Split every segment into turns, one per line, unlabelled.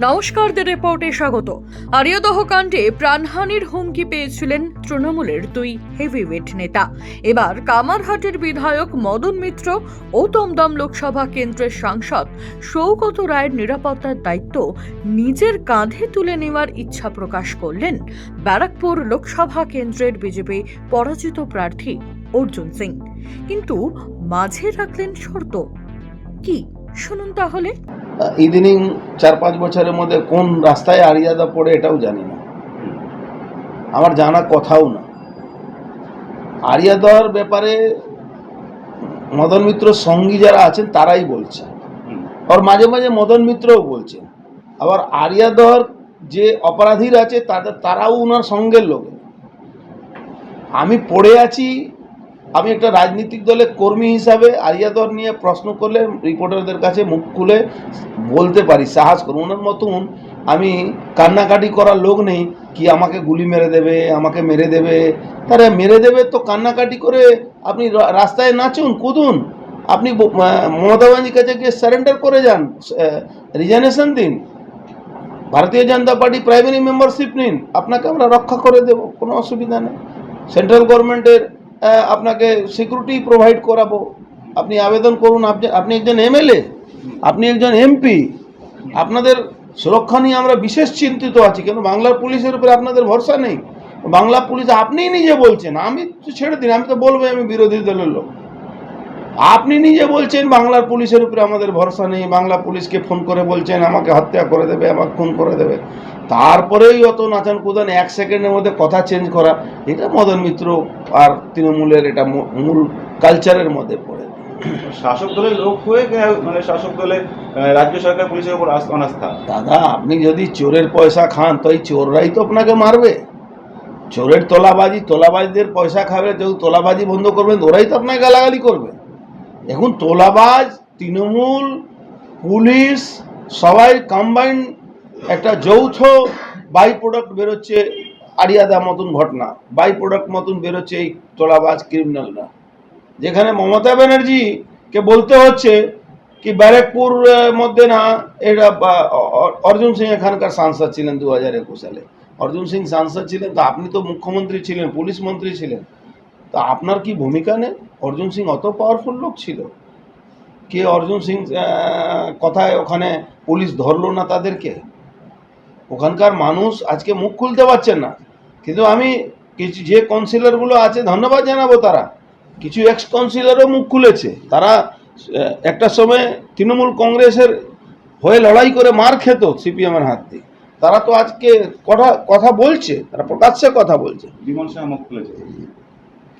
নমস্কার দ্য রিপোর্টে স্বাগত। আরিয়দহ কাণ্ডে প্রাণহানির হুমকি পেয়েছিলেন তৃণমূলের দুই হেভিওয়েট নেতা। এবার কামারহাটের বিধায়ক মদন মিত্র ও দমদম লোকসভা কেন্দ্রের সাংসদ সৌগত রায়ের নিরাপত্তার দায়িত্ব নিজের কাঁধে তুলে নেওয়ার ইচ্ছা প্রকাশ করলেন ব্যারাকপুর লোকসভা কেন্দ্রের বিজেপি পরাজিত প্রার্থী অর্জুন সিং। কিন্তু মাঝে রাখলেন শর্ত। কি? শুনুন তাহলে।
ইদানিং চার পাঁচ বছরের মধ্যে কোন রাস্তায় আরিয়াদা পড়ে এটাও জানি না। আমার জানা কথাও না। আরিয়াদার ব্যাপারে মদন মিত্র সঙ্গী যারা আছেন, তারাই বলছে আর মাঝে মাঝে মদন মিত্রও বলছেন। আবার আরিয়াদর যে অপরাধীর আছে, তাদের, তারাও ওনার সঙ্গের লোক। আমি পড়ে আছি আমি একটা রাজনৈতিক দলের কর্মী হিসাবে আরিয়াদর নিয়ে প্রশ্ন করলে রিপোর্টারদের কাছে মুখ খুলে বলতে পারি, সাহস করুন। ওনার মতন আমি কান্নাকাটি করার লোক নেই, কি আমাকে গুলি মেরে দেবে, আমাকে মেরে দেবে? তারা মেরে দেবে তো কান্নাকাটি করে আপনি রাস্তায় নাচুন, কুদুন। আপনি মমতা ব্যানার্জির কাছে গিয়ে সারেন্ডার করে যান রিজানেশন দিন। ভারতীয় জনতা পার্টি প্রাইমারি মেম্বারশিপ নিন। আপনাকে আমরা রক্ষা করে দেব, কোনো অসুবিধা নেই। সেন্ট্রাল গভর্নমেন্টের আপনাকে সিকিউরিটি প্রোভাইড করাবো। আপনি আবেদন করুন। আপনি একজন এমএলএ আপনি একজন এমপি আপনাদের সুরক্ষা নিয়ে আমরা বিশেষ চিন্তিত আছি কেন বাংলার পুলিশের উপরে আপনাদের ভরসা নেই। বাংলা পুলিশ আপনিই নিজে বলছেন, আমি তো ছেড়ে দিন, আমি তো বলব আমি বিরোধী দলের লোক। আপনি নিজে বলছেন বাংলার পুলিশের উপরে আমাদের ভরসা নেই বাংলা পুলিশকে ফোন করে বলছেন আমাকে হত্যা করে দেবে আমাকে খুন করে দেবে। তারপরেই অত নাচান কুদান এক সেকেন্ডের মধ্যে কথা চেঞ্জ করা এটা মদন মিত্র আর তৃণমূলের এটা মূল কালচারের মধ্যে পড়ে।
শাসক দলের লোক হয়ে গে- মানে শাসক আহ, রাজ্য সরকার পুলিশের উপর আস্থা- অনাস্থা।
দাদা আপনি যদি চোরের পয়সা খান তো এই চোররাই তো আপনাকে মারবে। চোরের তোলাবাজি তোলাবাজদের পয়সা খাবে যেহেতু তোলাবাজি বন্ধ করবেন ওরাই তো আপনাকে গালাগালি করবে। এখন তোলাবাজ, তৃণমূল, পুলিশ, সবাই কম্বাইন্ড একটা যৌথ বাই প্রোডাক্ট বেরোচ্ছে আরিয়াদা মতন ঘটনা। বাই প্রোডাক্ট মতন বেরোচ্ছে এই তোলাবাজ ক্রিমিনালরা যেখানে মমতা ব্যানার্জিকে বলতে হচ্ছে কি ব্যারাকপুর মধ্যে না এটা অর্জুন সিং এখানকার সাংসদ ছিলেন দু একুশ সালে। অর্জুন সিং সাংসদ ছিলেন, তো আপনি তো মুখ্যমন্ত্রী ছিলেন, পুলিশ মন্ত্রী ছিলেন। তো আপনার কি ভূমিকা নেই? অর্জুন সিং অত পাওয়ারফুল লোক ছিল। কে অর্জুন সিং কথায় ওখানে পুলিশ ধরলো না তাদেরকে? ওখানকার মানুষ আজকে মুখ খুলতে পারছেন না। কিন্তু আমি কিছু, যে কাউন্সিলরগুলো আছে, ধন্যবাদ জানাব তারা। কিছু এক্স কাউন্সিলরও মুখ খুলেছে। তারা একটা সময় তৃণমূল কংগ্রেসের হয়ে লড়াই করে মার খেত সিপিএমের হাত দিয়ে। তারা তো আজকে কথা কথা বলছে, তারা প্রকাশ্যে কথা বলছে।
বিমল সিংহ মুখ খুলেছে।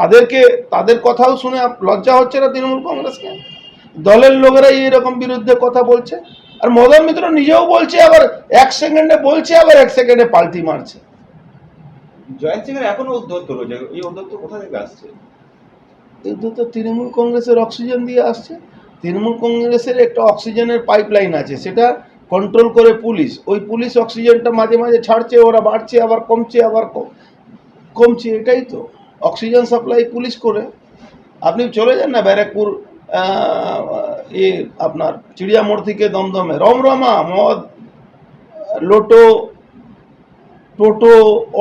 তাদেরকে তাদের কথাও শুনে লজ্জা হচ্ছে না তৃণমূল কংগ্রেসকে? দলের লোকেরাই এরকম বিরুদ্ধে কথা বলছে? আর মদন মিত্র নিজেও বলছে আবার এক সেকেন্ডে বলছে আবার এক সেকেন্ডে পাল্টি মারছে।
জয়ন্ত সিং এর এখনও উদ্ধত্ত রয়েছে এই উদ্ধত্ত কোথা থেকে আসছে?
কিন্তু তৃণমূল কংগ্রেসের অক্সিজেন দিয়ে আসছে। তৃণমূল কংগ্রেসের একটা অক্সিজেনের পাইপলাইন আছে সেটা কন্ট্রোল করে পুলিশ। ওই পুলিশ অক্সিজেনটা মাঝে মাঝে ছাড়ছে ওরা বাড়ছে আবার কমছে আবার কমছে এটাই তো। অক্সিজেন সাপ্লাই পুলিশ করে। আপনি চলে যান না ব্যারাকপুর এ আপনার চিড়িয়া মোড় থেকে দমদমে। রমরমা মদ লোটো টোটো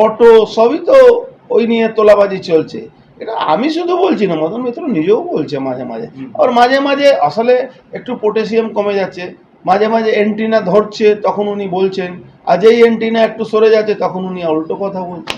অটো সবই তো ওই নিয়ে তোলাবাজি চলছে। এটা আমি শুধু বলছি না মদন মিত্র নিজেও বলছে মাঝে মাঝে। আর মাঝে মাঝে আসলে একটু পটাশিয়াম কমে যাচ্ছে। মাঝে মাঝে এন্টিনা ধরছে তখন উনি বলছেন আর যেই এন্টিনা একটু সরে যাচ্ছে তখন উনি উল্টো কথা বলছেন।